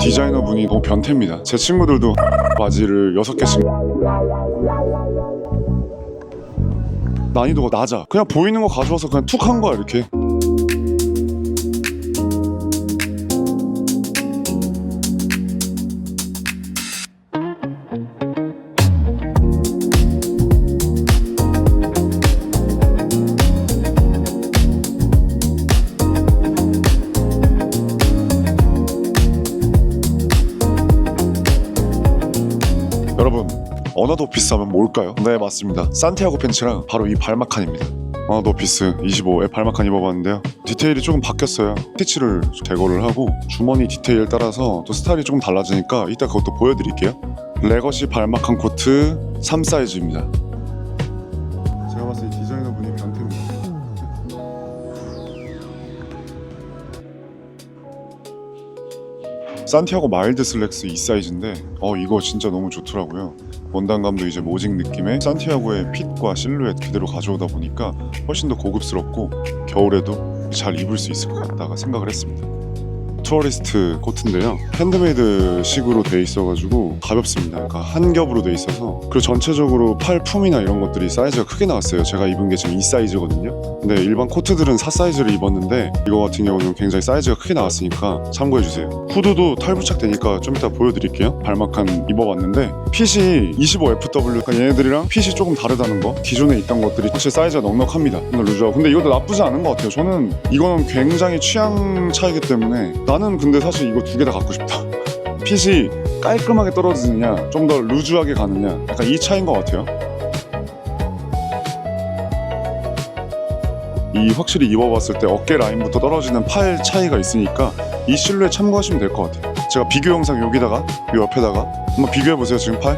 디자이너 분이 너무 변태입니다. 제 친구들도 바지를 6개씩 난이도가 낮아. 그냥 보이는 거 가져와서 그냥 툭 한 거야 이렇게. 여러분 오피스 하면 뭘까요? 네 맞습니다. 산티아고 팬츠랑 바로 이 발막칸입니다. 오피스 25에 발막칸 입어봤는데요. 디테일이 조금 바뀌었어요. 스티치를 제거를 하고 주머니 디테일 따라서 또 스타일이 조금 달라지니까 이따 그것도 보여드릴게요. 레거시 발막칸 코트 3 사이즈입니다 산티아고 마일드 슬랙스 이 사이즈인데 어 이거 진짜 너무 좋더라고요. 원단감도 이제 모직 느낌의 산티아고의 핏과 실루엣 그대로 가져오다 보니까 훨씬 더 고급스럽고 겨울에도 잘 입을 수 있을 것 같다가 생각을 했습니다 투어리스트 코트인데요. 핸드메이드 식으로 돼 있어가지고 가볍습니다. 그러니까 한 겹으로 돼 있어서 그리고 전체적으로 팔 품이나 이런 것들이 사이즈가 크게 나왔어요. 제가 입은 게 지금 이 사이즈거든요. 근데 일반 코트들은 4 사이즈를 입었는데 이거 같은 경우는 굉장히 사이즈가 크게 나왔으니까 참고해주세요. 후드도 탈부착 되니까 좀 이따 보여드릴게요. 발막한 입어봤는데 핏이 25FW 그러니까 얘네들이랑 핏이 조금 다르다는 거 기존에 있던 것들이 확실히 사이즈가 넉넉합니다. 근데 루즈하고. 근데 이것도 나쁘지 않은 것 같아요. 저는 이거는 굉장히 취향 차이기 때문에 나는 근데 사실 이거 두 개 다 갖고 싶다. 핏이 깔끔하게 떨어지느냐 좀 더 루즈하게 가느냐 약간 이 차이인 것 같아요. 이 확실히 입어봤을 때 어깨 라인부터 떨어지는 팔 차이가 있으니까 이 실루엣 참고하시면 될 것 같아요. 제가 비교 영상 여기다가 이 옆에다가 한번 비교해보세요 지금 팔